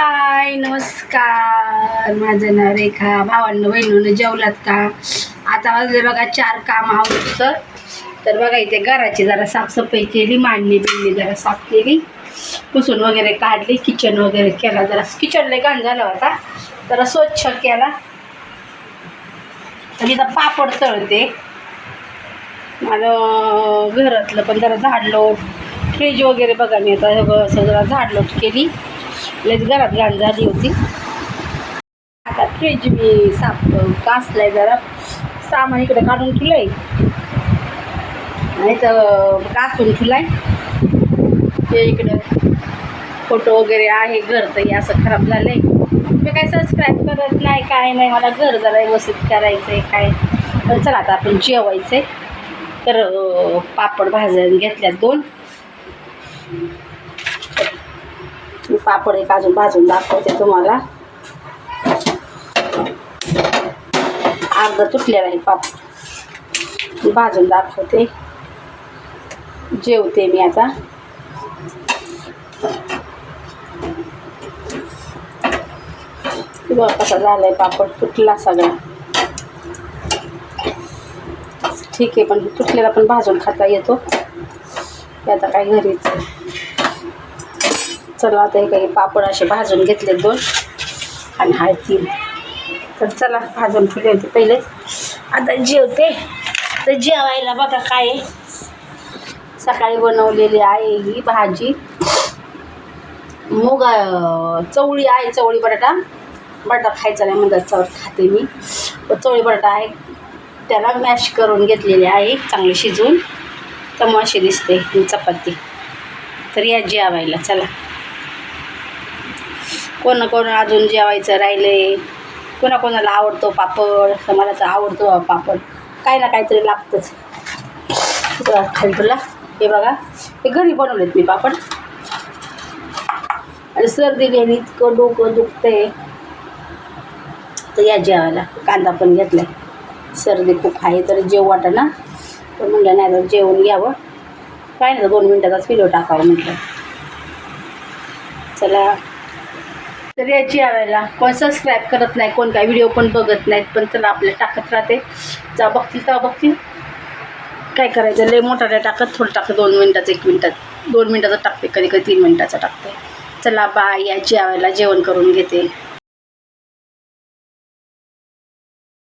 हाय नमस्कार. माझं नाव रेखा. भावांनो बहिणीनं जेवलात का? आता वाजले बघा चार काम आवडत तर तर बघा इथे घराची जरा साफसफाई केली मांडणी बिंडणी जरा साफ केली. पुसून वगैरे काढली किचन वगैरे केला. जरा किचनला घाण झाला होता. जरा स्वच्छ केला. आणि इथं पापड तळते. माझं घरातलं पण जरा झाडलोट. फ्रीज वगैरे बघा मी आता सगळं सगळं झाडलोट केली. लयच घरात घाण झाली होती. आता फ्रीज मी साफ कासलाय जरा. सामान इकडे काढून ठेवलंय. नाही तर कासून ठेवलाय. ते इकडं फोटो वगैरे आहे घर तर हे असं खराब झालंय. मी काय सबस्क्राईब करत नाही काय नाही मला घर जरा व्यवस्थित करायचं आहे काय? तर चला आता आपण जेवायचं आहे तर पापड भाजून घेतल्यात दोन. पापड एक अजून भाजून दाखवते तुम्हाला. अर्धा तुटलेला आहे पापड. भाजून दाखवते. जेवते मी आता. हे कसा झालाय पापड तुटला सगळा. ठीक आहे पण तुटलेला पण भाजून खाता येतो. आता काय घरीच. आहे. चला आता काही पापड असे भाजून घेतले दोन. आणि हा तीन. तर चला भाजून ठेवले होते पहिलेच. आता जेवते. तर जेवायला बघा काय सकाळी बनवलेली आहे ही भाजी. मुग चवळी आहे चवळी बटाटा. बटाटा खायचा नाही म्हणतात चवळ खाते मी. चवळी बटाटा आहे. त्याला मॅश करून घेतलेली आहे चांगली शिजवून त्यामुळे अशी दिसते ही चपाती. तर या जेवायला चला. कोणा कोण अजून जेवायचं राहिले कोणाकोणाला आवडतो पापड समाजाचा आवडतो पापड. काही ना काहीतरी लागतंच. तुला हे बघा. हे घरी बनवलेत मी पापड. आणि सर्दी घेणे इतकं डोकं दुखतंय. तर या जेवायला. कांदा पण घेतलाय. सर्दी खूप आहे तर जेव वाटा ना. तर म्हणलं नाही तर जेवून घ्यावं. काय नाही दोन मिनटाचाच व्हिडिओ टाकावं म्हटलं चला. तर याची यावेळेला कोण सबस्क्राईब करत नाही कोण काय व्हिडिओ पण बघत नाहीत पण चला आपल्या टाकत राहते. जा बघतील तेव्हा बघतील. काय करायचं लय मोठा टाकत थोडं टाकत दोन मिनटाचं एक मिनटात दोन मिनटाचं टाकते कधी कधी तीन मिनटाचं टाकते. चला बाय याची यावेळेला जेवण करून घेते.